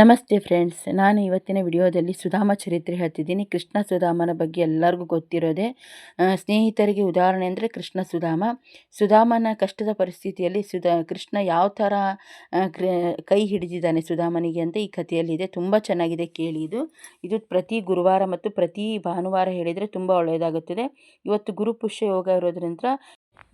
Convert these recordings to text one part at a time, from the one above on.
ನಮಸ್ತೆ ಫ್ರೆಂಡ್ಸ್. ನಾನು ಇವತ್ತಿನ ವಿಡಿಯೋದಲ್ಲಿ ಸುಧಾಮ ಚರಿತ್ರೆ ಹೇಳ್ತಿದ್ದೀನಿ. ಕೃಷ್ಣ ಸುಧಾಮನ ಬಗ್ಗೆ ಎಲ್ಲರಿಗೂ ಗೊತ್ತಿರೋದೆ ಸ್ನೇಹಿತರಿಗೆ ಉದಾಹರಣೆ ಅಂದರೆ ಕೃಷ್ಣ ಸುಧಾಮ. ಸುಧಾಮನ ಕಷ್ಟದ ಪರಿಸ್ಥಿತಿಯಲ್ಲಿ ಸುಧಾ, ಕೃಷ್ಣ ಯಾವ ಥರ ಕೈ ಹಿಡಿದಿದ್ದಾನೆ ಸುಧಾಮನಿಗೆ ಅಂತ ಈ ಕಥೆಯಲ್ಲಿದೆ. ತುಂಬ ಚೆನ್ನಾಗಿದೆ ಕೇಳಿ ಇದು. ಇದು ಪ್ರತಿ ಗುರುವಾರ ಮತ್ತು ಪ್ರತಿ ಭಾನುವಾರ ಹೇಳಿದರೆ ತುಂಬ ಒಳ್ಳೆಯದಾಗುತ್ತದೆ. ಇವತ್ತು ಗುರು ಪುಷ್ಯ ಯೋಗ ಇರೋದ್ರಿಂದ,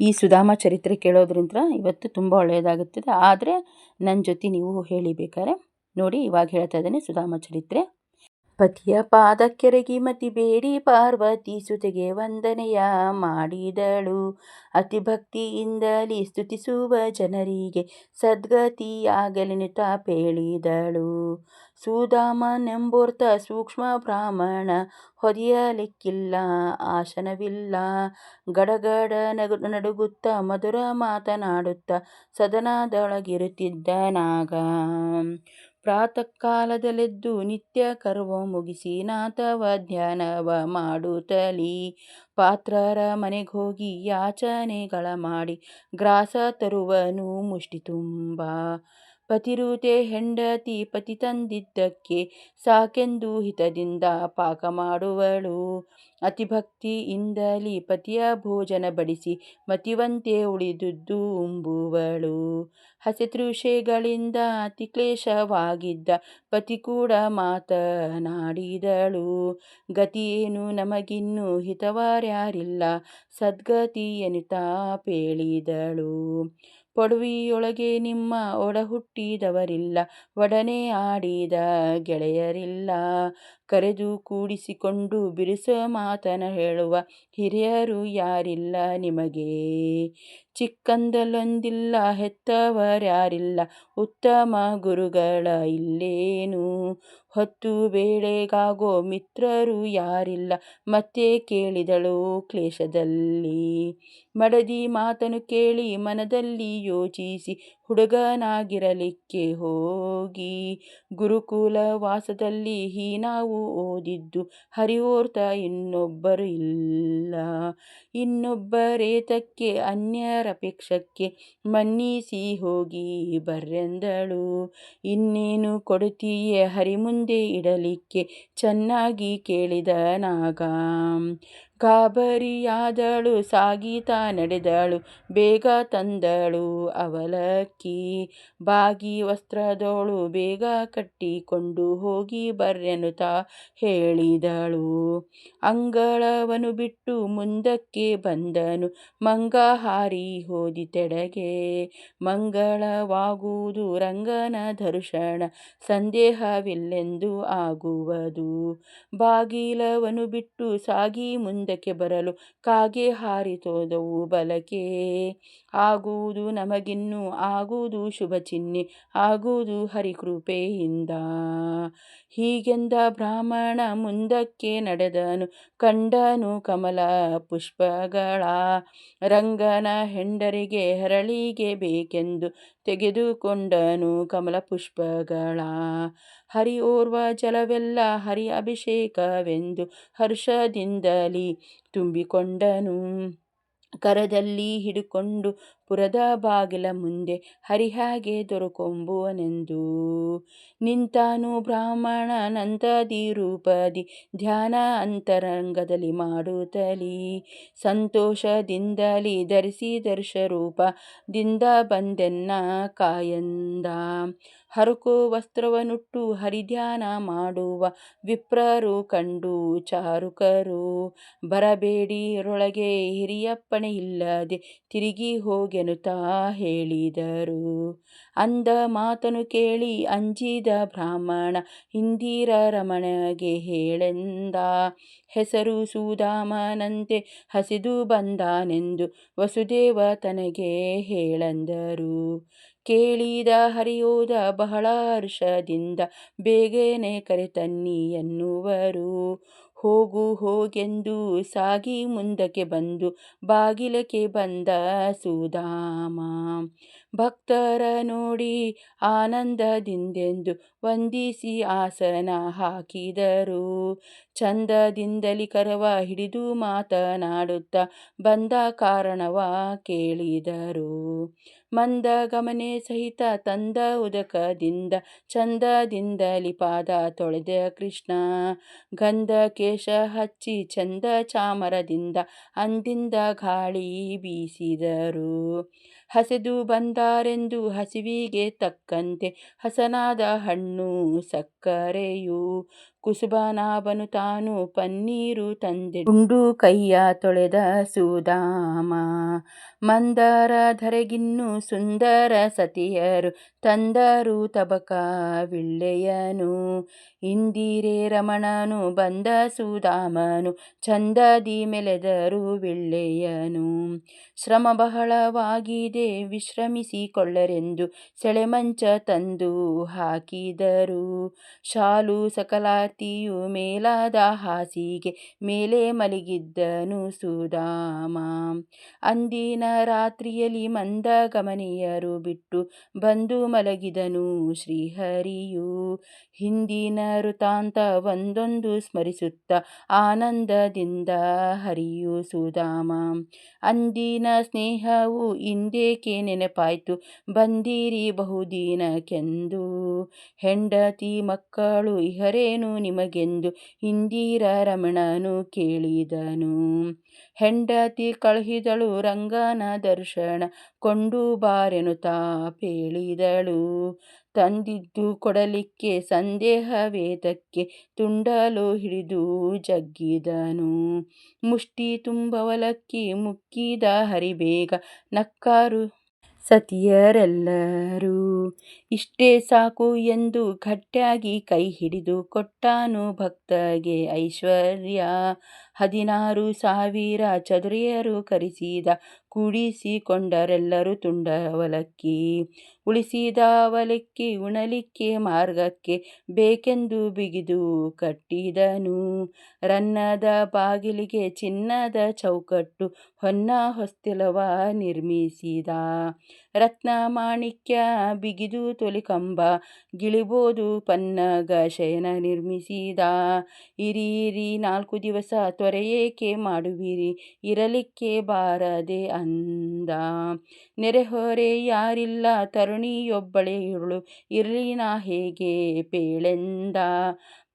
ಈ ಸುಧಾಮ ಚರಿತ್ರೆ ಕೇಳೋದ್ರಿಂದ ಇವತ್ತು ತುಂಬ ಒಳ್ಳೆಯದಾಗುತ್ತದೆ. ಆದರೆ ನನ್ನ ಜೊತೆ ನೀವು ಹೇಳಿ ಬೇಕಾದ್ರೆ ನೋಡಿ ಇವಾಗ ಹೇಳ್ತಾ ಇದ್ದಾನೆ, ಸುಧಾಮ ಚರಿತ್ರೆ. ಪತಿಯ ಪಾದಕ್ಕೆರಗಿ ಮತಿ ಬೇಡಿ ಪಾರ್ವತಿ ಸುತೆಗೆ ವಂದನೆಯ ಮಾಡಿದಳು. ಅತಿ ಭಕ್ತಿಯಿಂದಲಿ ಸ್ತುತಿಸುವ ಜನರಿಗೆ ಸದ್ಗತಿಯಾಗಲೆನುತ ಪೇಳಿದಳು. ಸುಧಾಮನೆಂಬೋರ್ತ ಸೂಕ್ಷ್ಮ ಬ್ರಾಹ್ಮಣ ಹೊದಿಯಲಿಕ್ಕಿಲ್ಲ ಆಶನವಿಲ್ಲ. ಗಡಗಡ ನಗು, ನಡುಗುತ್ತ ಮಧುರ ಮಾತನಾಡುತ್ತ ಸದನದೊಳಗಿರುತ್ತಿದ್ದನಾಗ ಪ್ರಾತಃ ಕಾಲದಲ್ಲೆದ್ದು ನಿತ್ಯ ಕರ್ವ ಮುಗಿಸಿ ನಾಥವ ಧ್ಯಾನವ ಮಾಡುತ್ತಲೀ. ಪಾತ್ರರ ಮನೆಗೋಗಿ ಯಾಚನೆಗಳ ಮಾಡಿ ಗ್ರಾಸ ತರುವನು ಮುಷ್ಟಿ ತುಂಬ. ಪತಿರೂತೆ ಹೆಂಡತಿ ಪತಿ ತಂದಿದ್ದಕ್ಕೆ ಸಾಕೆಂದು ಹಿತದಿಂದ ಪಾಕ ಮಾಡುವಳು. ಅತಿ ಭಕ್ತಿಯಿಂದಲಿ ಪತಿಯ ಭೋಜನ ಬಡಿಸಿ ಮತಿವಂತೆ ಉಳಿದುದ್ದು ಉಂಬುವಳು. ಹಸೆತೃಷೆಗಳಿಂದ ಅತಿ ಕ್ಲೇಶವಾಗಿದ್ದ ಪತಿ ಕೂಡ ಮಾತನಾಡಿದಳು. ಗತಿಯೇನು ನಮಗಿನ್ನು ಹಿತವಾರ್ಯಾರಿಲ್ಲ. ಸದ್ಗತಿ ಎನಿತಾ ಪೇಳಿದಳು ಪಡುವಿಯೊಳಗೆ ನಿಮ್ಮ ಒಡಹುಟ್ಟಿದವರಿಲ್ಲ ಒಡನೆ ಆಡಿದ ಗೆಳೆಯರಿಲ್ಲ. ಕರೆದು ಕೂಡಿಸಿಕೊಂಡು ಬಿರುಸ ಮಾತನ ಹೇಳುವ ಹಿರಿಯರು ಯಾರಿಲ್ಲ ನಿಮಗೆ. ಚಿಕ್ಕಂದಲೊಂದಿಲ್ಲ, ಹೆತ್ತವರ್ಯಾರಿಲ್ಲ. ಉತ್ತಮ ಗುರುಗಳ ಇಲ್ಲೇನು? ಹೊತ್ತು ಬೇಳೆಗಾಗೋ ಮಿತ್ರರು ಯಾರಿಲ್ಲ? ಮತ್ತೆ ಕೇಳಿದಳು ಕ್ಲೇಶದಲ್ಲಿ. ಮಡದಿ ಮಾತನು ಕೇಳಿ ಮನದಲ್ಲಿ ಯೋಚಿಸಿ, ಹುಡುಗನಾಗಿರಲಿಕ್ಕೆ ಹೋಗಿ. ಗುರುಕುಲ ವಾಸದಲ್ಲಿ ಹೀನಾವು ಓದಿದ್ದು ಹರಿವೋರ್ತ ಇನ್ನೊಬ್ಬರು ಇಲ್ಲ. ಇನ್ನೊಬ್ಬರೇತಕ್ಕೆ ಅನ್ಯರಪೇಕ್ಷಕ್ಕೆ ಮನ್ನಿಸಿ ಹೋಗಿ ಬರ್ರೆಂದಳು. ಇನ್ನೇನು ಕೊಡುತ್ತೀಯೆ ಹರಿ ಮುಂದೆ ಇಡಲಿಕ್ಕೆ? ಚೆನ್ನಾಗಿ ಕೇಳಿದ ನಾಗ. ಗಾಬರಿಯಾದಳು ಸಾಗೀತಾ ನಡೆದಳು, ಬೇಗ ತಂದಳು ಅವಲಕ್ಕಿ. ಬಾಗಿ ವಸ್ತ್ರದೋಳು ಬೇಗ ಕಟ್ಟಿಕೊಂಡು ಹೋಗಿ ಬರ್ರೆನುತಾ ಹೇಳಿದಳು. ಅಂಗಳವನು ಬಿಟ್ಟು ಮುಂದಕ್ಕೆ ಬಂದನು ಮಂಗ ಹಾರಿ ಹೋದಿತೆಡೆಗೆ ಮಂಗಳವಾಗುವುದು ರಂಗನ ದರ್ಶನ ಸಂದೇಹವಿಲ್ಲೆಂದು ಆಗುವುದು. ಬಾಗಿಲವನು ಬಿಟ್ಟು ಸಾಗಿ ಮುಂದಕ್ಕೆ ಬರಲು ಕಾಗೆ ಹಾರಿತೋದವು ಬಲಕೆ ಆಗುವುದು ನಮಗಿನ್ನು, ಆಗುವುದು ಶುಭ ಚಿಹ್ನೆ ಆಗುವುದು ಹರಿಕೃಪೆಯಿಂದ. ಹೀಗೆಂದ ಬ್ರಾಹ್ಮಣ ಮುಂದಕ್ಕೆ ನಡೆದನು, ಕಂಡನು ಕಮಲ ಪುಷ್ಪಗಳ ರಂಗನ ಹೆಂಡರಿಗೆ ಹರಳಿಗೆ ಬೇಕೆಂದು ತೆಗೆದುಕೊಂಡನು ಕಮಲ ಪುಷ್ಪಗಳ ಹರಿ ಓರ್ವ ಜಲವೆಲ್ಲ ಹರಿ ಅಭಿಷೇಕವೆಂದು ಹರ್ಷದಿಂದಲಿ ತುಂಬಿಕೊಂಡನು. ಕರದಲ್ಲಿ ಹಿಡುಕೊಂಡು ಪುರದ ಬಾಗಿಲ ಮುಂದೆ ಹರಿಹಾಗೆ ದೊರಕೊಂಬುವನೆಂದು. ನಿಂತಾನು ಬ್ರಾಹ್ಮಣ ನಂದದಿ ರೂಪದಿ ಧ್ಯಾನ ಅಂತರಂಗದಲ್ಲಿ ಮಾಡುತ್ತಲಿ ಸಂತೋಷದಿಂದಲಿ ಧರಿಸಿ ದರ್ಶರೂಪದಿಂದ ಬಂದೆನ್ನ ಕಾಯಂದ. ಹರಕೋ ವಸ್ತ್ರವನುಟ್ಟು ಹರಿಧ್ಯಾನ ಮಾಡುವ, ವಿಪ್ರರು ಕಂಡು ಚಾರುಕರು. ಬರಬೇಡಿರೊಳಗೆ ಹಿರಿಯಪ್ಪಣೆ ಇಲ್ಲದೆ ತಿರುಗಿ ಹೋಗೆನುತಾ ಹೇಳಿದರು. ಅಂದ ಮಾತನು ಕೇಳಿ ಅಂಜಿದ ಬ್ರಾಹ್ಮಣ ಇಂದಿರ ರಮಣಗೆ ಹೇಳೆಂದ ಹೆಸರು ಸುಧಾಮನಂತೆ ಹಸಿದು ಬಂದಾನೆಂದು ವಸುದೇವ ತನಗೆ ಹೇಳಂದರು. ಕೇಳಿದ ಹರಿಯೋದ ಬಹಳ ಹರ್ಷದಿಂದ ಬೇಗನೆ ಕರೆತನ್ನಿ ಎನ್ನುವರು. ಹೋಗು ಹೋಗೆಂದು ಸಾಗಿ ಮುಂದಕ್ಕೆ ಬಂದು ಬಾಗಿಲಕ್ಕೆ ಬಂದ ಸುಧಾಮ. ಭಕ್ತರ ನೋಡಿ ಆನಂದದಿಂದೆಂದು ವಂದಿಸಿ ಆಸನ ಹಾಕಿದರು. ಚಂದದಿಂದಲಿ ಕರವ ಹಿಡಿದು ಮಾತನಾಡುತ್ತ ಬಂದ ಕಾರಣವ ಕೇಳಿದರು. ಮಂದ ಗಮನೆ ಸಹಿತ ತಂದ ಉದಕದಿಂದ ಚಂದದಿಂದಲಿ ಪಾದ ತೊಳೆದ ಕೃಷ್ಣ. ಗಂಧ ಕೇಶ ಹಚ್ಚಿ ಚಂದ ಚಾಮರದಿಂದ ಅಂದಿಂದ ಗಾಳಿ ಬೀಸಿದರು. ಹಸೆದು ಬಂದಾರೆಂದು ಹಸಿವಿಗೆ ತಕ್ಕಂತೆ ಹಸನಾದ ಹಣ್ಣು ಸಕ್ಕರೆಯು ಕುಸುಬನಾಭನು ತಾನು ಪನ್ನೀರು ತಂದೆ. ಗುಂಡು ಕೈಯ ತೊಳೆದ ಸುಧಾಮ. ಮಂದರ ಧರೆಗಿನ್ನು ಸುಂದರ ಸತಿಯರು ತಂದರು ತಬಕ ವಿಳ್ಳೆಯನು. ಇಂದಿರೆ ರಮಣನು ಬಂದ ಸುಧಾಮನು ಚಂದದಿ ಮೆಲೆದರು ವಿಳ್ಳೆಯನು. ಶ್ರಮ ಬಹಳವಾಗಿದೆ ವಿಶ್ರಮಿಸಿಕೊಳ್ಳರೆಂದು ಸೆಳೆಮಂಚ ತಂದು ಹಾಕಿದರು. ಶಾಲು ಸಕಲಾತಿಯು ಮೇಲಾದ ಹಾಸಿಗೆ ಮೇಲೆ ಮಲಗಿದ್ದನು ಸುಧಾಮ. ಅಂದಿನ ರಾತ್ರಿಯಲ್ಲಿ ಮಂದ ಗಮನೀಯರು ಬಿಟ್ಟು ಬಂದು ಮಲಗಿದನು ಶ್ರೀಹರಿಯು. ಹಿಂದಿನ ವೃತಾಂತ ಒಂದೊಂದು ಸ್ಮರಿಸುತ್ತ ಆನಂದದಿಂದ ಹರಿಯು ಸುಧಾಮ. ಅಂದಿನ ಸ್ನೇಹವು ಹಿಂದೇಕೆ ನೆನಪಾಯ್ತು? ಬಂದಿರಿ ಬಹುದಿನಕ್ಕೆಂದು. ಹೆಂಡತಿ ಮಕ್ಕಳು ಇಹರೇನು ನಿಮಗೆಂದು ಇಂದಿರ ರಮಣನು ಕೇಳಿದನು. ಹೆಂಡತಿ ಕಳುಹಿದಳು ರಂಗನ ದರ್ಶನ ಕೊಂಡು ಬಾರೆನು ತಾಪೇಳಿದಳು ತಂದಿದ್ದು ಕೊಡಲಿಕ್ಕೆ ಸಂದೇಹ ವೇದಕ್ಕೆ ತುಂಡಲು ಹಿಡಿದು ಜಗ್ಗಿದನು. ಮುಷ್ಟಿ ತುಂಬವಲಕ್ಕಿ ಮುಕ್ಕಿದ ಹರಿಬೇಗ ನಕ್ಕಾರು ಸತಿಯರೆಲ್ಲರೂ ಇಷ್ಟೇ ಸಾಕು ಎಂದು ಗಟ್ಟಿಯಾಗಿ ಕೈ ಹಿಡಿದು ಕೊಟ್ಟಾನು ಭಕ್ತಗೆ ಐಶ್ವರ್ಯ. ಹದಿನಾರು ಸಾವಿರ ಚದುರಿಯರು ಕರೆಸಿದ, ಕೂಡಿಸಿಕೊಂಡರೆಲ್ಲರೂ ತುಂಡ ಅವಲಕ್ಕಿ ಉಳಿಸಿದ ಅವಲಕ್ಕಿ ಉಣಲಿಕ್ಕೆ ಮಾರ್ಗಕ್ಕೆ ಬೇಕೆಂದು ಬಿಗಿದು ಕಟ್ಟಿದನು. ರನ್ನದ ಬಾಗಿಲಿಗೆ ಚಿನ್ನದ ಚೌಕಟ್ಟು ಹೊನ್ನ ಹೊಸ್ತಿಲವ ನಿರ್ಮಿಸಿದ. ರತ್ನ ಮಾಣಿಕ್ಯ ಬಿಗಿದು ತೊಲಿಕಂಬ ಗಿಳಿಬೋದು ಪನ್ನಗ ಶಯನ ನಿರ್ಮಿಸಿದ. ಇರಿ ಇರಿ, ನಾಲ್ಕು ದಿವಸ ತೊರೆಯೇಕೆ ಮಾಡುವಿರಿ? ಇರಲಿಕ್ಕೆ ಬಾರದೆ ಅಂದ. ನೆರೆಹೊರೆ ಯಾರಿಲ್ಲ, ತರುಣಿಯೊಬ್ಬಳೆ ಇರುಳು. ನಾ ಹೇಗೆ ಪೇಳೆಂದ?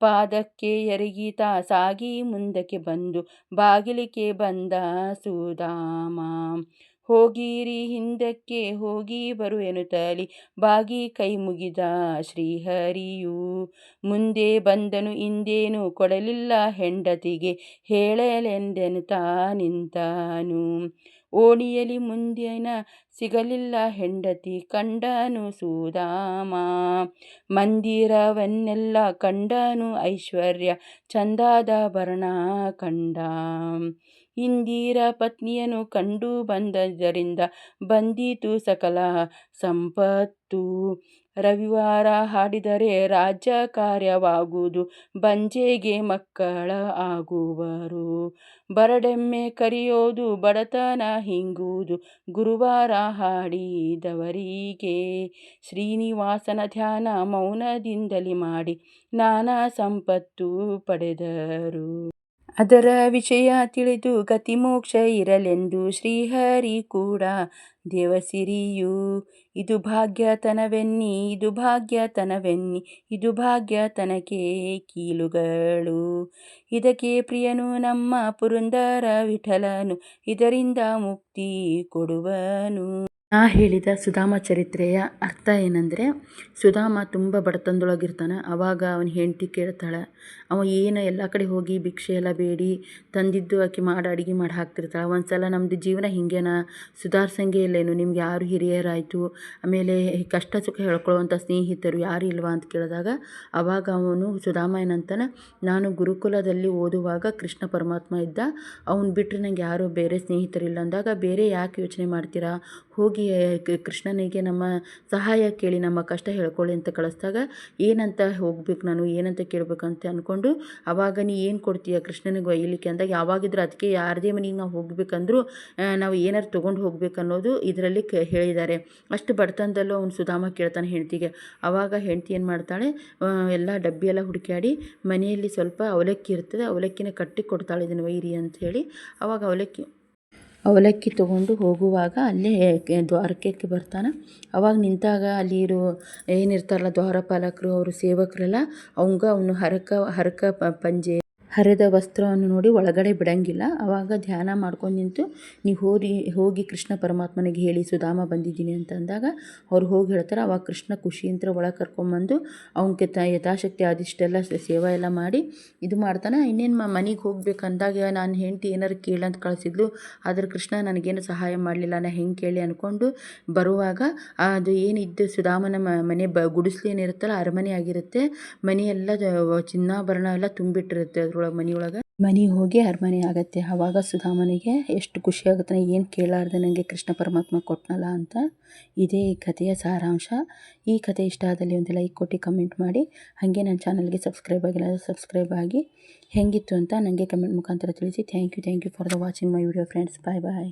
ಪಾದಕ್ಕೆ ಎರಗಿತ ಸಾಗಿ ಮುಂದಕ್ಕೆ ಬಂದು, ಬಾಗಿಲಿಗೆ ಬಂದ ಸುಧಾಮ. ಹೋಗಿರಿ ಹಿಂದಕ್ಕೆ, ಹೋಗಿ ಬರು ಎನ್ನುತ್ತಲಿ. ಬಾಗಿ ಕೈ ಮುಗಿದ ಶ್ರೀಹರಿಯು, ಮುಂದೆ ಬಂದನು ಇಂದೇನು ಕೊಡಲಿಲ್ಲ ಹೆಂಡತಿಗೆ. ಹೇಳಲೆಂದೆನ್ನುತ್ತಾ ನಿಂತಾನು. ಓಣಿಯಲಿ ಮುಂದಿನ ಸಿಗಲಿಲ್ಲ ಹೆಂಡತಿ, ಕಂಡನು ಸುಧಾಮ. ಮಂದಿರವನ್ನೆಲ್ಲ ಕಂಡನು ಐಶ್ವರ್ಯ, ಚಂದಾದ ಭರಣ ಕಂಡ. ಇಂದಿರ ಪತ್ನಿಯನ್ನು ಕಂಡು ಬಂದದ್ದರಿಂದ ಬಂದಿತು ಸಕಲ ಸಂಪತ್ತು. ರವಿವಾರ ಹಾಡಿದರೆ ರಾಜ್ಯ ಕಾರ್ಯವಾಗುವುದು, ಬಂಜೆಗೆ ಮಕ್ಕಳ ಆಗುವರು. ಬರಡೆಮ್ಮೆ ಕರೆಯೋದು, ಬಡತನ ಹಿಂಗುವುದು, ಗುರುವಾರ ಹಾಡಿದವರಿಗೆ ಶ್ರೀನಿವಾಸನ ಧ್ಯಾನ ಮೌನದಿಂದಲೇ ಮಾಡಿ ನಾನಾ ಸಂಪತ್ತು ಪಡೆದರು. ಅದರ ವಿಷಯ ತಿಳಿದು ಗತಿಮೋಕ್ಷ ಇರಲೆಂದು ಶ್ರೀಹರಿ ಕೂಡ ದೇವಸಿರಿಯು ಇದು ಭಾಗ್ಯತನವೆನ್ನಿ ಇದು ಭಾಗ್ಯತನವೆನ್ನಿ, ಇದು ಭಾಗ್ಯತನಕ್ಕೆ ಕೀಲುಗಳು. ಇದಕ್ಕೆ ಪ್ರಿಯನು ನಮ್ಮ ಪುರಂದರ ವಿಠಲನು, ಇದರಿಂದ ಮುಕ್ತಿ ಕೊಡುವನು. ನಾ ಹೇಳಿದ ಸುಧಾಮ ಚರಿತ್ರೆಯ ಅರ್ಥ ಏನಂದರೆ, ಸುಧಾಮ ತುಂಬ ಬಡತನದೊಳಗಿರ್ತಾನೆ. ಅವಾಗ ಅವನ ಹೆಂಡತಿ ಕೇಳ್ತಾಳೆ, ಅವ ಏನು ಎಲ್ಲ ಕಡೆ ಹೋಗಿ ಭಿಕ್ಷೆ ಎಲ್ಲ ಬೇಡಿ, ತಂದಿದ್ದು ಆಕೆ ಮಾಡಿ, ಅಡುಗೆ ಮಾಡಿ ಹಾಕ್ತಿರ್ತಾಳೆ. ಒಂದು ಸಲ ನಮ್ಮದು ಜೀವನ ಹಿಂಗೇನ? ಸುಧಾರ್ಸಂಗೆ ಇಲ್ಲೇನು? ನಿಮ್ಗೆ ಯಾರು ಹಿರಿಯರಾಯಿತು? ಆಮೇಲೆ ಕಷ್ಟ ಸುಖ ಹೇಳ್ಕೊಳ್ಳುವಂಥ ಸ್ನೇಹಿತರು ಯಾರು ಇಲ್ವಾ? ಅಂತ ಕೇಳಿದಾಗ, ಅವಾಗ ಅವನು, ಸುಧಾಮ ಏನಂತಾನೆ, ನಾನು ಗುರುಕುಲದಲ್ಲಿ ಓದುವಾಗ ಕೃಷ್ಣ ಪರಮಾತ್ಮ ಇದ್ದ. ಅವ್ನು ಬಿಟ್ಟರೆ ನಂಗೆ ಯಾರೂ ಬೇರೆ ಸ್ನೇಹಿತರಿಲ್ಲ. ಅಂದಾಗ, ಬೇರೆ ಯಾಕೆ ಯೋಚನೆ ಮಾಡ್ತೀರಾ? ಹೋಗಿ ಹೋಗಿ ಕೃಷ್ಣನಿಗೆ ನಮ್ಮ ಸಹಾಯ ಕೇಳಿ, ನಮ್ಮ ಕಷ್ಟ ಹೇಳ್ಕೊಳ್ಳಿ ಅಂತ ಕಳಿಸ್ದಾಗ, ಏನಂತ ಹೋಗ್ಬೇಕು ನಾನು, ಏನಂತ ಕೇಳಬೇಕಂತ ಅಂದ್ಕೊಂಡು ಅವಾಗ ನೀ ಏನು ಕೊಡ್ತೀಯ ಕೃಷ್ಣನಿಗೆ ಒಯ್ಯಲಿಕ್ಕೆ ಅಂದಾಗ, ಯಾವಾಗಿದ್ರು ಅದಕ್ಕೆ ಯಾರದೇ ಮನೆಗೆ ನಾವು ಹೋಗ್ಬೇಕಂದ್ರೂ ನಾವು ಏನಾರು ತೊಗೊಂಡು ಹೋಗ್ಬೇಕು ಅನ್ನೋದು ಇದರಲ್ಲಿ ಕ, ಹೇಳಿದ್ದಾರೆ. ಅಷ್ಟು ಬಡತನದಲ್ಲೂ ಅವ್ನು ಸುಧಾಮ ಕೇಳ್ತಾನೆ ಹೆಂಡ್ತಿಗೆ. ಅವಾಗ ಹೆಂಡ್ತಿ ಏನು ಮಾಡ್ತಾಳೆ ಎಲ್ಲ ಡಬ್ಬಿ ಎಲ್ಲ ಹುಡುಕಾಡಿ ಮನೆಯಲ್ಲಿ ಸ್ವಲ್ಪ ಅವಲಕ್ಕಿ ಇರ್ತದೆ, ಅವಲಕ್ಕಿನ ಕಟ್ಟಿ ಕೊಡ್ತಾಳೆ ಇದನ್ನು ಒಯ್ಯಿರಿ ಅಂತ ಹೇಳಿ, ಅವಾಗ ಅವಲಕ್ಕಿ ಅವಲಕ್ಕಿ ತೊಗೊಂಡು ಹೋಗುವಾಗ ಅಲ್ಲೇ ದ್ವಾರಕಕ್ಕೆ ಬರ್ತಾನೆ. ಅವಾಗ ನಿಂತಾಗ ಅಲ್ಲಿ ಇರೋ ಏನಿರ್ತಾರಲ್ಲ ದ್ವಾರಪಾಲಕರು, ಅವರು ಸೇವಕರೆಲ್ಲ, ಅವಂಗ ಅವನು ಹರಕ ಹರಕ ಪಂಜೆ ಹರಿದ ವಸ್ತ್ರವನ್ನು ನೋಡಿ ಒಳಗಡೆ ಬಿಡಂಗಿಲ್ಲ. ಅವಾಗ ಧ್ಯಾನ ಮಾಡ್ಕೊಂಡು ನಿಂತು ನೀವು ಹೋಗಿ ಹೋಗಿ ಕೃಷ್ಣ ಪರಮಾತ್ಮನಿಗೆ ಹೇಳಿ, ಸುಧಾಮ ಬಂದಿದ್ದೀನಿ ಅಂತ ಅಂದಾಗ ಅವ್ರು ಹೋಗಿ ಹೇಳ್ತಾರೆ. ಅವಾಗ ಕೃಷ್ಣ ಖುಷಿಯಿಂದ ಒಳಗೆ ಕರ್ಕೊಂಬಂದು ಅವನಿಗೆ ತ, ಯಥಾಶಕ್ತಿ ಆದಿಷ್ಟೆಲ್ಲ ಸೇವೆ ಎಲ್ಲ ಮಾಡಿ ಇದು ಮಾಡ್ತಾನೆ. ಇನ್ನೇನು ಮನೆಗೆ ಹೋಗ್ಬೇಕು ಅಂದಾಗ ನಾನು ಹೆಂಡತಿ ಏನಾರು ಕೇಳಂತ ಕಳಿಸಿದ್ಲು. ಆದ್ರೆ ಕೃಷ್ಣ ನನಗೇನು ಸಹಾಯ ಮಾಡಲಿಲ್ಲ. ನಾನು ಹೆಂಗೆ ಕೇಳಿ ಅಂದ್ಕೊಂಡು ಬರುವಾಗ ಅದು ಏನಿದ್ದು? ಸುಧಾಮನ ಮನೆ ಬ, ಗುಡಿಸ್ಲು ಏನಿರುತ್ತಲ್ಲ, ಅರಮನೆ ಆಗಿರುತ್ತೆ. ಮನೆಯೆಲ್ಲ, ಚಿನ್ನಾಭರಣ ಎಲ್ಲ ತುಂಬಿಟ್ಟಿರುತ್ತೆ. ಅದ್ರೊಳಗೆ ಮನೆಯೊಳಗೆ ಮನೆಗೆ ಹೋಗಿ ಅರಮನೆ ಆಗತ್ತೆ. ಆವಾಗ ಸುಧಾಮನಿಗೆ ಎಷ್ಟು ಖುಷಿ ಆಗುತ್ತೆ ಏನು ಕೇಳಾರ್ದೆ ನನಗೆ ಕೃಷ್ಣ ಪರಮಾತ್ಮ ಕೊಟ್ಟನಲ್ಲ ಅಂತ ಇದೇ ಈ ಕಥೆಯ ಸಾರಾಂಶ. ಈ ಕಥೆ ಇಷ್ಟ ಆದಲ್ಲಿ ಒಂದು ಲೈಕ್ ಕೊಟ್ಟು ಕಮೆಂಟ್ ಮಾಡಿ. ಹಾಗೆ ನನ್ನ ಚಾನಲ್ಗೆ ಸಬ್ಸ್ಕ್ರೈಬ್ ಆಗಿಲ್ಲ ಸಬ್ಸ್ಕ್ರೈಬ್ ಆಗಿ. ಹೆಂಗಿತ್ತು ಅಂತ ನನಗೆ ಕಮೆಂಟ್ ಮುಖಾಂತರ ತಿಳಿಸಿ. Thank you thank you for the watching my video friends. Bye bye.